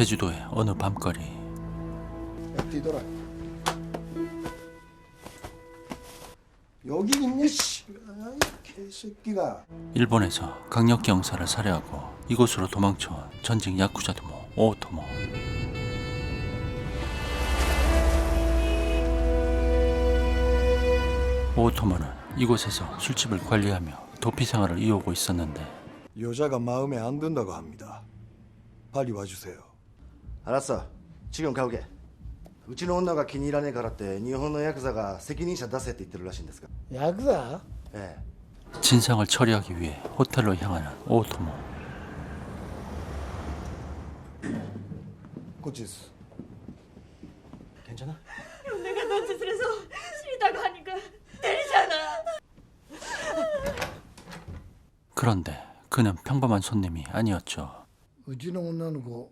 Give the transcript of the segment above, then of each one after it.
제주도의 어느 밤거리 야, 뛰더라. 여기 있네, 씨. 개새끼가. 일본에서 강력 경사를 살해하고 이곳으로 도망쳐 전직 야쿠자 도모 뭐, 오토모 뭐. 오토모는 이곳에서 술집을 관리하며 도피 생활을 이어오고 있었는데 여자가 마음에 안 든다고 합니다. 빨리 와주세요. 알았어. 지금 가오게. うちの女が気に入らねえからって日本のヤクザが責任者出せって言ってるらしいんですがヤクザええ 진상을 처리하기 위해 호텔로 향하는 오토모 こっちです 괜찮아? 내가 넌 짓을 해서 싫다고 하니까 때리잖아. 그런데 그는 평범한 손님이 아니었죠 うちの女の子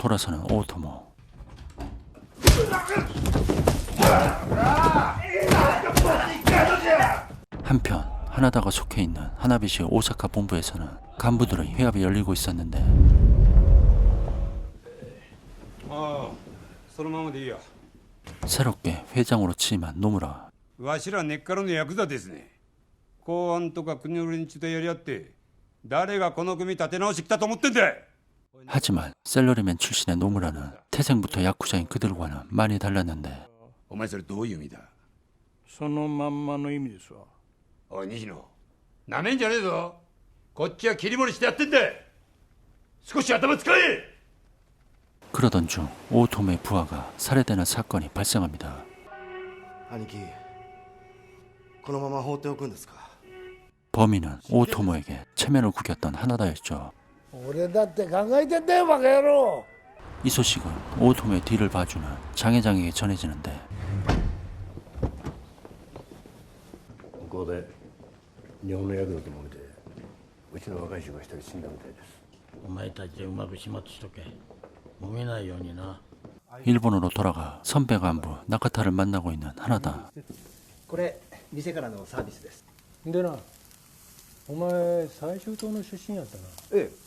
돌아서는 오토모 한편 하나다가 속해 있는 하나비시 오사카 본부에서는 간부들의 회합이 열리고 있었는데 ああそのままでいいよ 새롭게 회장으로 취임한 노무라 わしら根っからのヤクザですね公安とか国の連中とやり合って誰がこの組立て直してきたと思ってんだ 하지만 셀러리맨 출신의 노무라는 태생부터 야쿠자인 그들과는 많이 달랐는데 お前それどういう意味だそのまんまの意味ですわおい西野なめんじゃねえぞこっちは切り盛りしてやってんだ少し頭使え 그러던 중 오토모의 부하가 살해되는 사건이 발생합니다 兄貴このまま放っておくんですか 범인은 오토모에게 체면을 구겼던 하나다였죠 俺だって考えてんだよバカ野郎 이 소식은 오토모의 뒤를 봐주는 장회장에게 전해지는데 向こうで日本のヤクザと揉めてうちの若い衆が一人死んだみたいですお前たちでうまく始末しとけ揉めないようにな 일본으로 돌아가 선배 간부 나카타를 만나고 있는 하나다 これ店からのサービスですでなお前最終党の出身やったなええ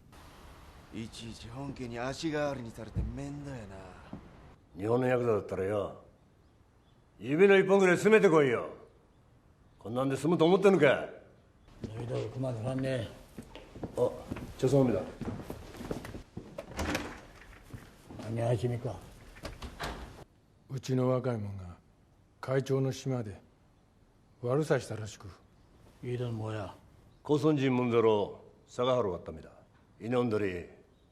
いちいち本家に足代わりにされて面倒やな。日本のヤクザだったらよ指の一本ぐらい詰めてこいよ。こんなんで済むと思ってんのか。飲み道具までなんねあ茶そめだ。何は君か。うちの若い者が会長の島で悪さしたらしく。いいだもや。高村人門三郎佐賀原がっためだ。稲んどり。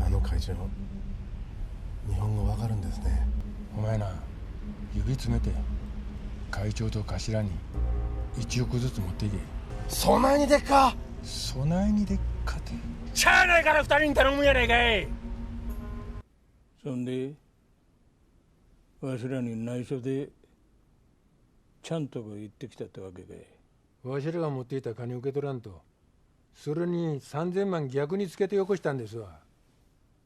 あの会長日本語わかるんですね。お前な指詰めて会長と頭に1億ずつ持っていけ。そないにでっか？そないにでっかて。しゃあないから二人に頼むんやないかい。そんでわしらに内緒でちゃんとこ行ってきたってわけかい。わしらが持っていた金受け取らんとそれに3000万逆につけてよこしたんですわ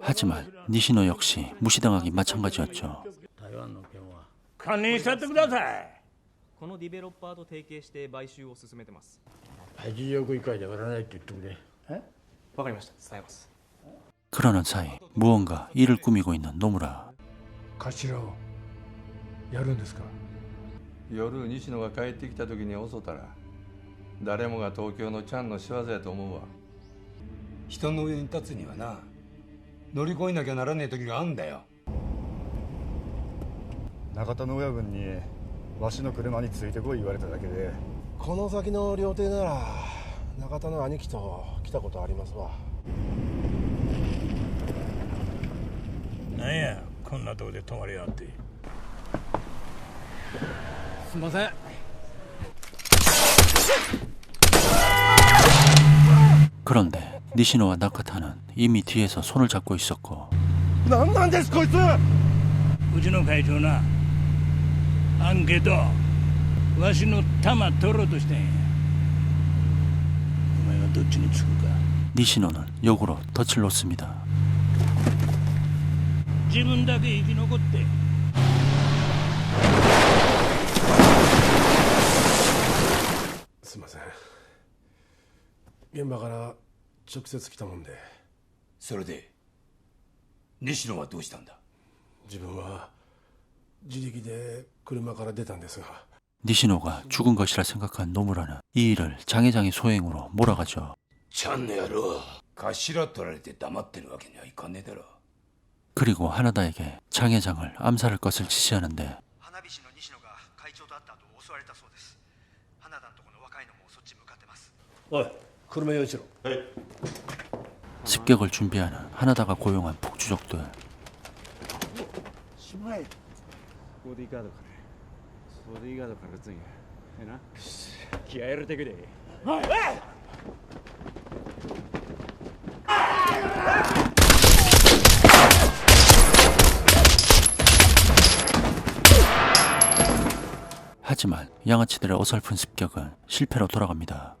하지만 니시노 역시 무시당하기 마찬가지였죠. 堪忍したってくださいこのディベロッパーと提携して買収を進めてます80億以下で売らないって言ってくれわかりました伝えます 그러는 사이 무언가 일을 꾸미고 있는 노무라. 頭をやるんですか夜西野が帰ってきた時に襲ったら誰もが東京のちゃんの仕業やと思うわ人の上に立つにはな 乗り越えなきゃならねえ時があんだよ中田の親分にわしの車についてこい言われただけでこの先の料亭なら中田の兄貴と来たことありますわなんやこんなとこで泊まりやがってすいません 그런데 니시노와 나카타는 이미 뒤에서 손을 잡고 있었고 何なんですこいつうちの会長なアンケートわしの玉取ろうとしてんやお前はどっちにつくか 니시노는 역으로 덫을 놓습니다. 自分だけ生き残ってすいません現場から 直接来たもんでそれで西野はどうしたんだ自分は自力で車から出たんですが 니시노가 죽은 것이라 생각한 노무라는 이 일을 장회장의 소행으로 몰아가죠. ちゃんの野郎頭取られて黙ってるわけにはいかねえだろ 그리고 하나다에게 장회장을 암살할 것을 지시하는데 花火師の西野が会長と会った後襲われたそうです花田のとこの若いのもそっち向かってます おい 車用意しろ 네. 습격을 준비하는 하나다가 고용한 폭주족들. 심하이. 보디가드 가래. 보디가드 가르증이. 해나? 기아에를 대그래. 하지만 양아치들의 어설픈 습격은 실패로 돌아갑니다.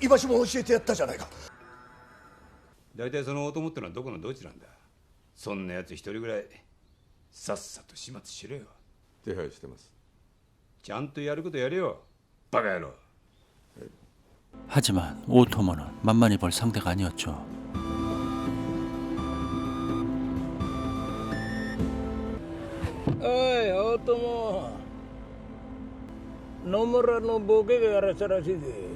居場所も教えてやったじゃないか大体その男ってのはどこのどちなんだそんなやつ一人ぐらいさっさと始末しろよ手配してますちゃんとやることやれよバカ野郎 하지만 오토모는 만만히 볼 상대가 아니었죠. おい大友野村のボケがやらせたらしいで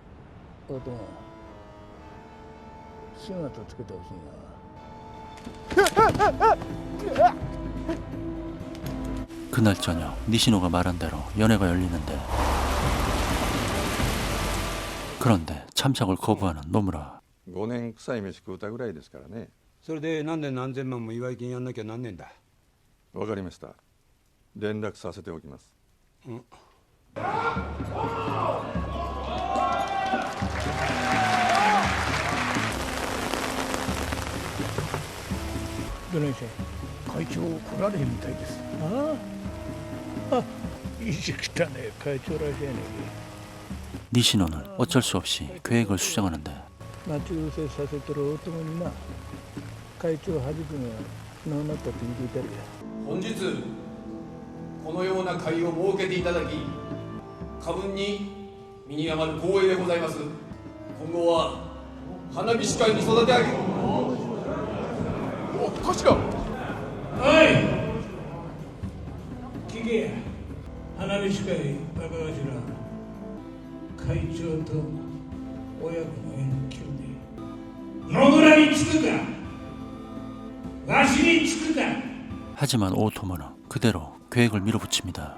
大友始末をつけてほしいな 그날 저녁 니시노가 말한 대로 연회가 열리는데 그런데 참석을 거부하는 노무라 5年臭い飯食うたぐらいですからねそれでなんで何千万も祝い金やんなきゃなんねえんだわかりました連絡させておきます どないし会長来られへんみたいですあああいじきたね会長らしいやねんけ 니시노는 어쩔 수 없이 계획을 수정하는데 待ち伏せさせてる男にな会長はじくんが亡くなったって言うてたるや本日このような会を設けていただき過分に身に余る光栄でございます今後は花火師会に育て上げ 컷이라 어이! 기계 하나님의 시대에 다가가지라 카이츠어터 오야구노의 키운데 너그라니 죽은다 와신이 죽은다 하지만 오토모는 그대로 계획을 밀어붙입니다.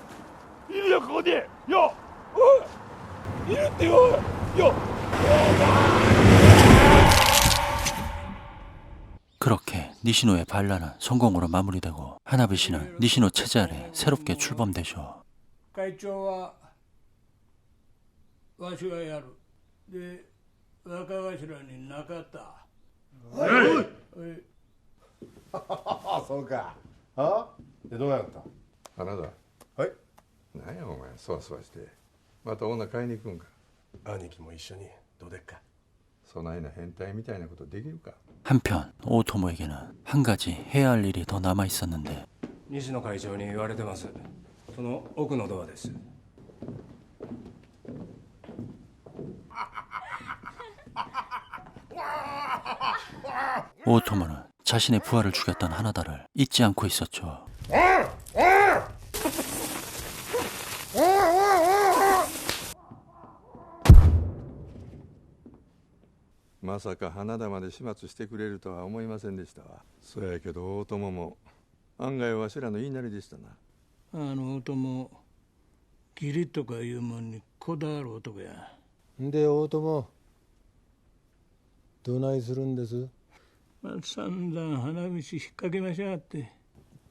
이리야 그거 어디? 야! 어! 이리 뛰어! 야! 그렇게 니시노의 반란은 성공으로 마무리되고 하나비 씨는 니시노 체제 안에 새롭게 출범되죠. 아, 그러니까. 어? 내 동안 같다. 하나다. 何やお前そわそわしてまた女買いに行くんか兄貴も一緒にどうでっかそないな変態みたいなことできるか 한편 오토모에게는 한 가지 해야 할 일이 더 남아 있었는데 西野会長に言われてますその奥のドアです 오토모는 자신의 부하를 죽였던 하나다를 잊지 않고 있었죠. まさか花田まで始末してくれるとは思いませんでしたわ。そやけど大友も。案外わしらの言いなりでしたな。あの音も義理とかいうもんにこだわる男や。んで大友どないするんです？まあ、散々花火師引っ掛けましゃって。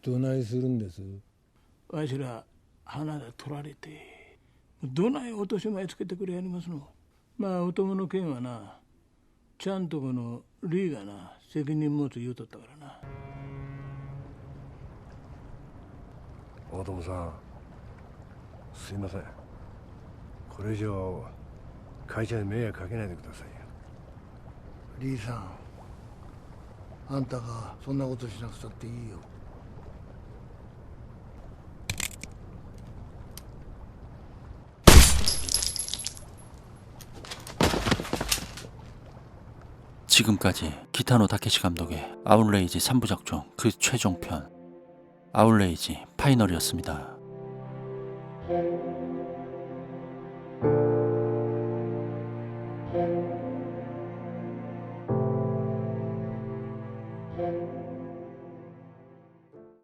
どないするんです？わしら花で取られて。どない落とし前つけてくれやりますの？まあお供の件はなちゃんとこのリーがな責任持つ言うとったからな。大友さんすいません。これ以上会社に迷惑かけないでくださいよ。リーさんあんたがそんなことしなくたっていいよ「 지금까지 기타노 다케시 감독의 아웃레이지 3부작 중 그 최종편 아웃레이지 파이널이었습니다.